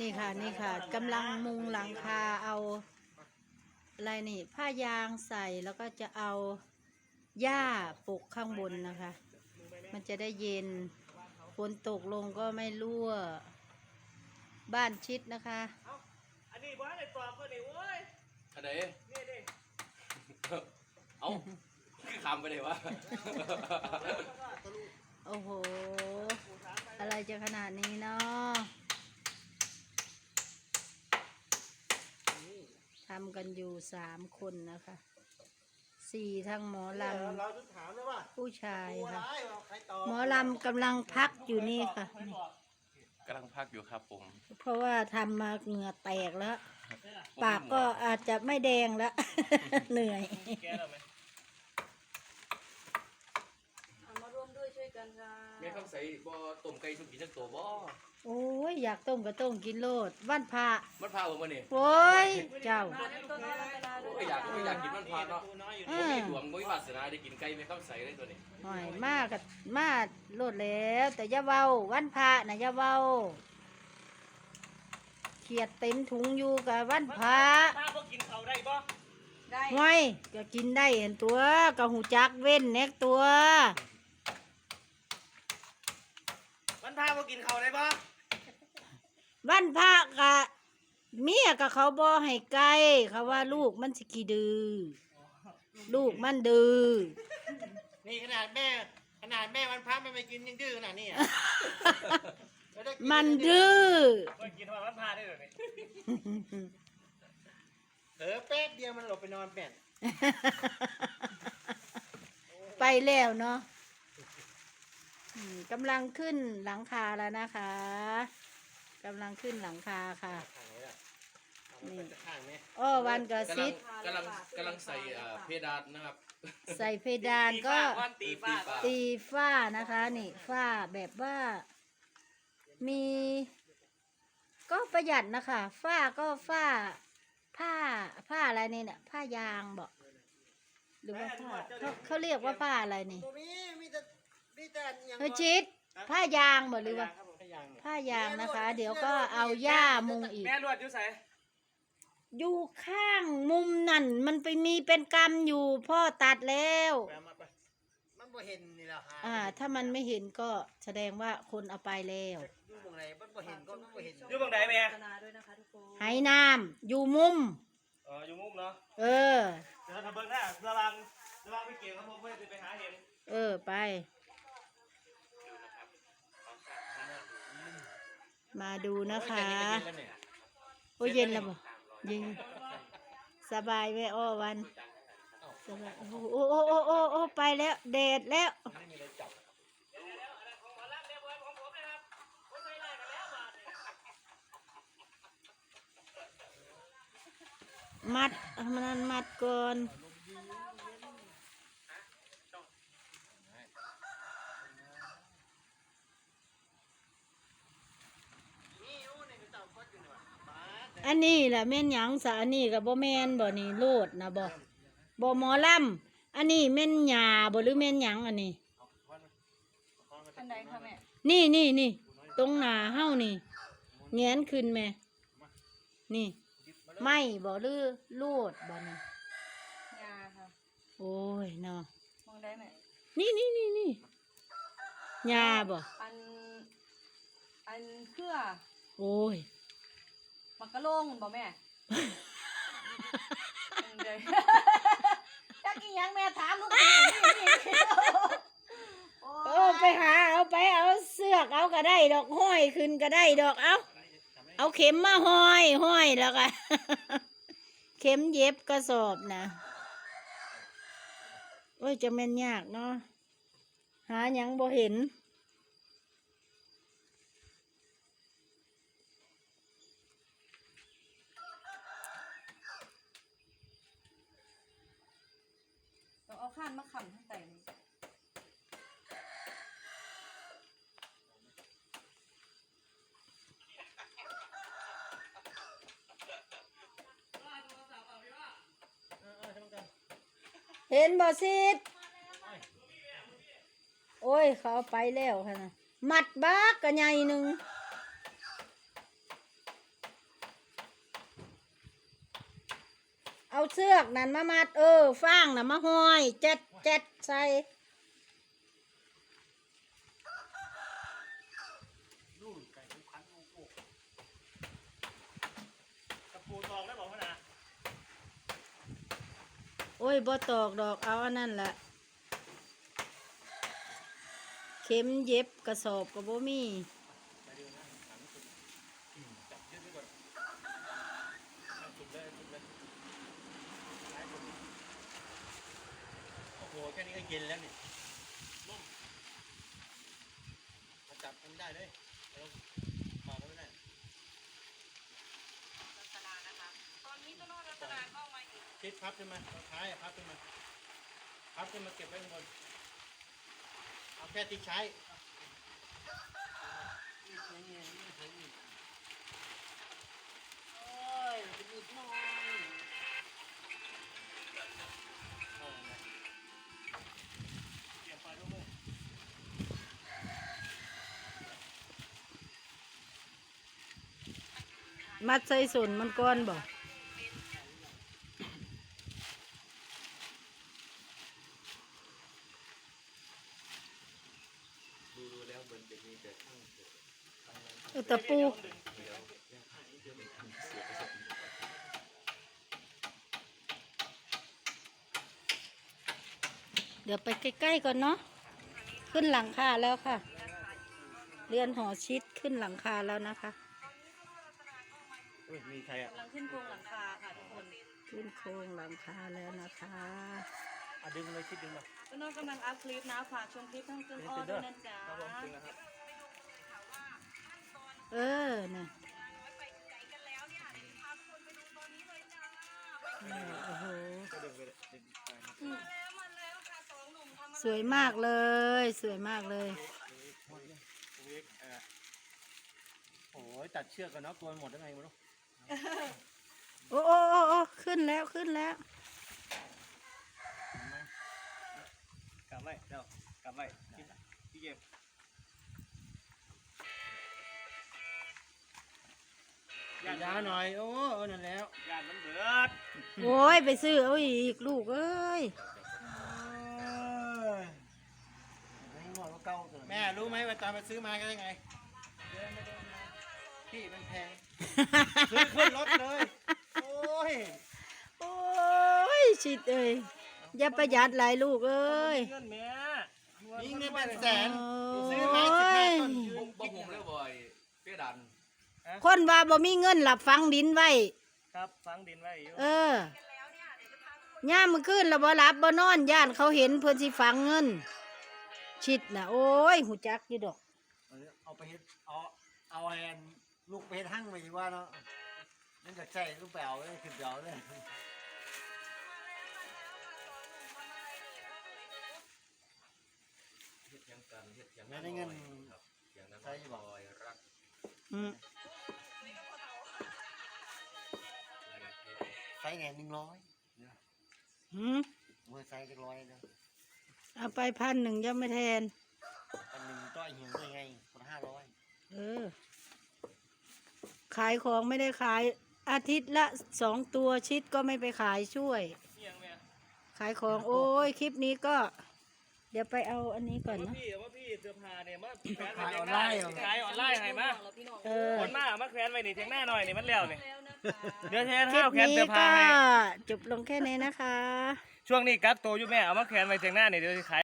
นี่ค่ะนี่ค่ะกำลังมุงหลังคาเอาอะไรนี่ ผ้ายางใส่แล้วก็จะเอาหญ้าปลูกข้างบนนะคะ มันจะได้เย็นฝนตกลงก็ไม่รั่ว บ้านชิดนะคะอันนี้บ้านไอ้ปอบก็นี่เว้ยอันไหนนี่ดิเอ้าคือคำไปเลยวะโอ้โห อะไรจะขนาดนี้เนาะ ทำกันอยู่สามคนนะคะสี่ทั้งหมอลเราจะถามเลยว่าำผู้ชายตัวค่ะ ร้ายว่าใครตอบหมอลำกำลังพักอยู่นี่ค่ะ กำลังพักอยู่ครับผมเพราะว่าทำมาเหงื่อแตกแล้ว ปากก็อาจจะไม่แดงแล้ว เหนื่อย แกเราไหม เอามาร่วมด้วยช่วย กันค่ะแม่คำใส่บ่ต้มไก่สุกินจักตัวบ่โอ้ยอยากต้มก็ต้มกินโลดวันพระมันพาผมมานี่โอ้ยเจ้า มาในต้นน้อยเวลาด้โอ้วยยอยากอยากกินมันพาเนาะตัวน้อยอยู่เอบ่อมีดวงบ่มีวาสนาได้กินไก่แม่คำใส่เลยตัวนี้หอยมากกับมาโลดแล้ว แต่อย่าเว้าวันพระนะอย่าเว้าเขียดเต็มถุงอยู่กับวันพระถ้าพวกกินเขาได้บ่ได้ห้อยก็กินได้เห็นตัวก็หูจักเว้นเน็กตัว มันพาพว กกินเขาได้บ่วันพระกะเมียกับเขาบอให้ไกลเขาว่าลูกมันสิกี่ดื้อลูกมันดื้อนี่ขนาดแม่ ขนาดแม่มันพักไม่ไปกินยังดื้อขนาดนี้อะมันดื้อมันกินว่ามันพาได้เลยเออแป๊บเดียวมันหลบไปนอนแป่น ไปแล้วเนาะอืม กำลังขึ้นหลังคาแล้วนะคะกำลังขึ้นหลังคาค่ะ ข้างไหนล่ะเอามันไปข้างไหมอ้อวันกับกำลัซิงดกำลังกำลังใส่เอ่อเพดานนะครับ ใส่เพดานก็ตีฟ้าตีฝ้านะคะนี่ฝ้าแบบว่า มี ก็ประหยัดนะคะฝ้าก็ฝ้า ผ้าผ้าอะไรนี่เนี่ยผ้ายางบอกหรือว่าผ้าเขาเขาเรียกว่าผ้าอะไรนี่ บ่มีมีแต่ มีแต่อย่างเฮ้ยชิดผ้ายางบอกหรือว่าผ้ายางเนี่ยผ้ายางนะคะ เดี๋ยวก็เอาหญ้ามุงอีก แม่ลวดอยู่ใส่อยู่ข้างมุมนั่น มันไปมีเป็นกรรมอยู่พ่อตัดแล้ว ไปเอามาไปมันบ่เห็นนี่แหละหาอ่า ถ้ามันไม่เห็นก็แสดงว่าคนเอาไปแล้ว อยู่ตรงไหนมันบ่เห็นก็มันบ่เห็นอยู่ตรงไหนแม่พัฒนาด้วยนะคะทุกคนไหน้ำอยู่มุมอ๋ออยู่มุมเนาะเออ เดี๋ยวถ้าเบิ่งหน้าระวังระวังไปเก่งครับผมเพื่อจะไปหาเห็น เออไป มาดูนะคะ โอ้ยเย็นแล้วบ่เย็นสบายไหมอ้อวันสบายโอ้โอ้โอ้โอ้โอ้โอ้ไปแล้วแดดแล้วมัดเอามันมัดก่อนนี่อยู่นี่ก็เจ้าก็อยู่นี่ว่ะมา อันนี้แหละแม่นหยังสาอันนี้กับบ่แม่นบ่นี่โลดนะบ่บ่หมอลำอันนี้แม่นหญ้าบ่หรือแม่นหยังอันนี้ อันใดคะแม่นี่นี่นี่ตรงหน้าเฮานี่แงนขึ้นแม่นี่ไม่บ่หรือโลดบ่นี่ยาค่ะโอ้ยเนาะมองได้ไหมนี่นี่นี่นี่หญ้าบ่อัน อันเพื่อโอ้ย มักกะโลงบ่แม่อันใดจักอีหยังแม่ถามลูกนี่นี่นี่โอ้เออไปหาเอาไปเอาเสือกเอาก็ได้ดอกห้อยขึ้นก็ได้ดอกเอาเอาเข็มมาห้อยห้อยแล้วก็เข็มเย็บกระสอบนะโอ้ยจะแม่นยากเนาะหาหยังบ่เห็น ข้านมาขำทั้งแต่นี่เห็นบ่ซิดโอ้ย เขาไปแล้วค่ะนะมัดบักกะใหญ่หนึ่ง เอาเสือกนั่นมามัด เออฟางน่ะมาห้อยเจ็ดเจ็ดใส่นู่นไก่ทุกคันโอ้โหตะปูตอกแล้วบอกว่านะโอ้ยบ่ตอกดอกเอาอันนั้นละเข็มเย็บกระสอบกับบ่มี สุดเลยสุดเลยซ้ายสุดโอ้โห แค่นี้ก็เย็นแล้วนี่นุ่มมาจับกันไม่ได้เลยเอาลงมาก็ไม่ได้คิดพับขึ้นมาเอาท้ายอะพับขึ้นมาพับขึ้นมาเก็บไว้ข้างบนเอาแค่ที่ใช้โมัดใส่ส่วนมันก้อนบ่ดูดูแต่ข้างเดียวเออตะปูเดี๋ยวไปใกล้ๆก่อนเนาะ ขึ้นหลังคาแล้วค่ะ เรือนหอชิดขึ้นหลังคาแล้วนะคะ เฮ้ยมีใครอะกำลังขึ้นโครงหลังคาค่ะทุกคนขึ้นโครงหลังคาแล้วนะคะอะดึงเลยคิดดึงมาก็น้องกำลังอัพคลิปนะฝากชมคลิปทั้งเกินอ้อด้วยนะจ๊ะครับผมดึงนะครับเออเนี่ยเออโอ้โหก็ดึงไปเลยดึงไปนะสวยมากเลย สวยมากเลยหมดเลยเวกเอ่อโอ้ยตัดเชือกกันเนาะกลัวมันหมดได้ไงไม่รู้ โอ้โอ้โอ้โอ้ขึ้นแล้วขึ้นแล้ว กลับไว้เดี๋ยวกลับไว้พี่พี่เก็บยาหน่อย โอ้เออนั่นแล้วยามันเบิดโอ้ยไปซื้อเอาอีกลูกเอ้ยแม่รู้ไหมว่าตอนมาซื้อมากันยังไงพี่มันแพง ซื้อขึ้นรถเลย โอ้ยโอ้ยชิดเอ้ยอย่าประหยัดหลายลูกเอ้ย เงินแม่นี่เงินเป็นแสนโอ้ซื้อไม้สิบห้าต้นยยืนบ่หุงแล้วบ่อยเปี้ยดันคนว่าบ่มีเงินหลับฟังดินไว้ ครับฟังดินไว้อยู่เออย่ามมื้อคืนแล้วบ่หลับบ่นอนย่านเขาเห็นเพิ่นสิฟังเงิน ชิดน่ะโอ้ยหูจักอยู่ดอก เอาไปเฮ็ดเอาเอาไอ้อัน ลูกไปเฮ็ดหั่งไปดีกว่าเนาะนั่นจะใช่ลูกไปเอาเลยขึ้นไปเอาเลยเฮ็ดหยังกันเฮ็ดหยังแม่ได้เงินครับอย่างนั้นใช่อยู่บ่คอยรักอืมไซส์ไหนหนึ่งร้อยหืมมือไซส์จะร้อยนะเอาไปพันหนึ่งยังไม่แทนอันหนึ่งต้อยหิวได้ไงคนห้าร้อยเออ ขายของไม่ได้ขายอาทิตย์ละสองตัวชิดก็ไม่ไปขายช่วยเอียงแม่ขายของโอ้ยคลิปนี้ก็ เดี๋ยวไปเอาอันนี้ก่อนว่านะพี่ว่าพี่เสื้อผ้าเนี่ยมาแขวนขายไว้อเทีอยนงหไลน้าน์ขายออนไลน์ให้มาพี่น้องเออคนมามาแขวนไว้นี่เทียงหน้าหน่อยนี่มันแล้วนี่แล้วนะคะเดี๋ยวแทนคลิห้าปวแขวนนี้เสื้อผ้าก็ให้จบลงแค่นี้นะคะ ช่วงนี้กักตัวอยู่แม่เอามาแขวนไว้เทียงหน้านี่เดี๋ยวสิขาย